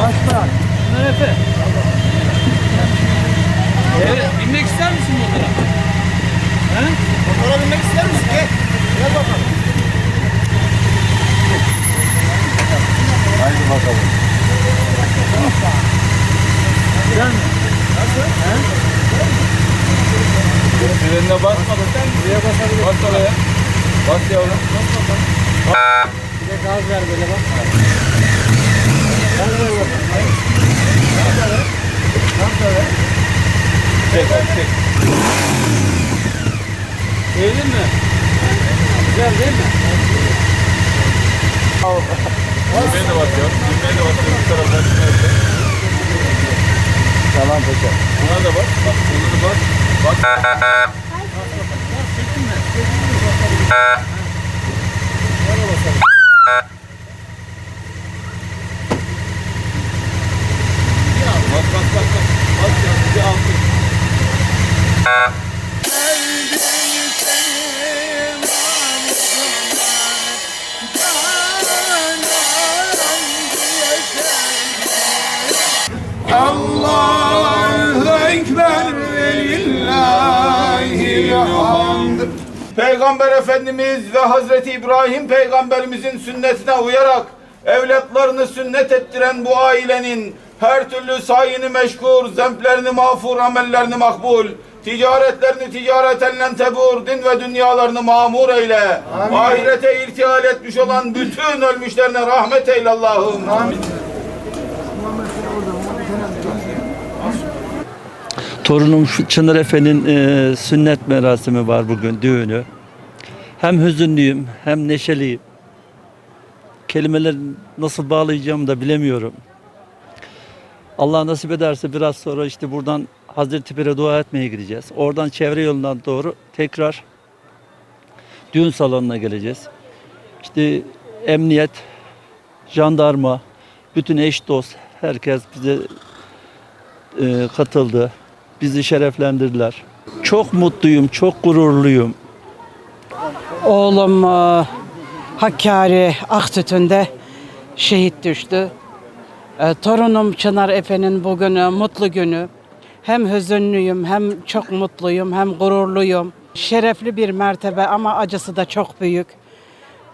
Baş bırak. Bunlar Efe. Evet, binmek ister misin motora? He? Motora binmek ister misin? Gel. Gel bakalım. Haydi bakalım. Güzel mi? Frenine basma da sen buraya basabilirsin. Bas oraya. Bas yavrum. Bir de gaz ver böyle bak. Gaz ver bakalım. Gaz ver. Çek hadi çek. Sevdin mi? Güzel değil mi? Düğmeye de bas yavrum. Düğmeye de bas. Öbür taraftan de. Tamam paşa. Buna da bas. Bak buna da bas. Bak. Çektin mi? Bas Allahu Ekber ve lillahil hamd. Peygamber Efendimiz ve Hazreti İbrahim peygamberimizin sünnetine uyarak evlatlarını sünnet ettiren bu ailenin her türlü sayını meşkur, zemplerini mağfur, amellerini makbul, ticaretlerini ticareten tebur, din ve dünyalarını mamur eyle. Ahirete irtihal etmiş olan bütün ölmüşlerine rahmet eyle Allah'ım. Torunum Çınar Efe'nin e, sünnet merasimi var bugün, düğünü. Hem hüzünlüyüm hem neşeliyim. Kelimeleri nasıl bağlayacağımı da bilemiyorum. Allah nasip ederse biraz sonra işte buradan Hazreti Pir'e dua etmeye gideceğiz. Oradan çevre yolundan doğru tekrar düğün salonuna geleceğiz. İşte emniyet, jandarma, bütün eş dost, herkes bize e, katıldı. Bizi şereflendirdiler. Çok mutluyum, çok gururluyum. Oğlum e, Hakkari Aktütü'nde şehit düştü. E, Torunum Çınar Efe'nin bugün e, mutlu günü. Hem hüzünlüyüm, hem çok mutluyum, hem gururluyum. Şerefli bir mertebe ama acısı da çok büyük.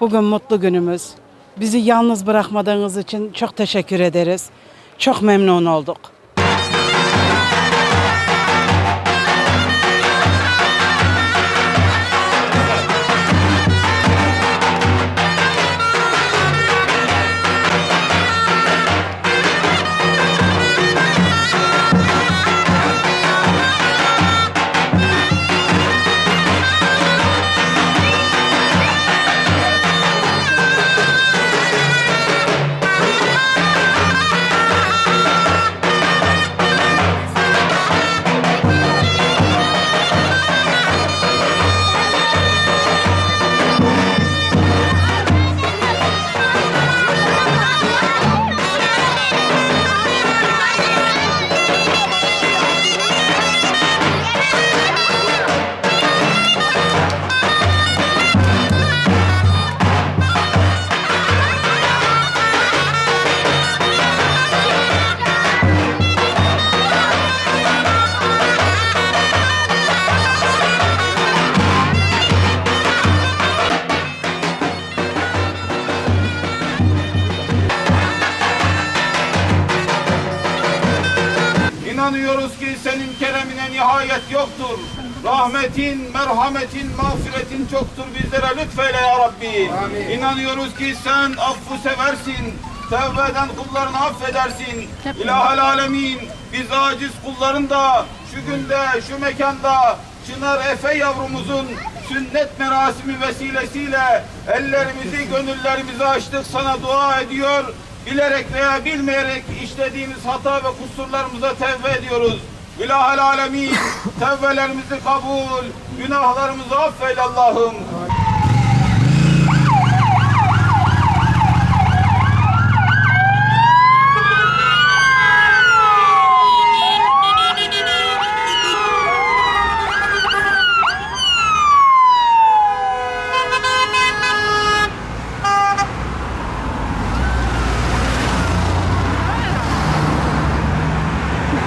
Bugün mutlu günümüz. Bizi yalnız bırakmadığınız için çok teşekkür ederiz. Çok memnun olduk. İnanıyoruz ki senin keremine nihayet yoktur. Rahmetin, merhametin, mağfiretin çoktur bizlere lütfeyle ya Rabbi. İnanıyoruz ki sen affı seversin. Tevbe eden kullarını affedersin. İlahel alemin biz aciz kulların da şu günde, şu mekanda Çınar Efe yavrumuzun sünnet merasimi vesilesiyle ellerimizi, gönüllerimizi açtık sana dua ediyor. Bilerek veya bilmeyerek işlediğimiz hata ve kusurlarımıza tevbe ediyoruz. İlahel alemin tevbelerimizi kabul, günahlarımızı affeyle Allah'ım.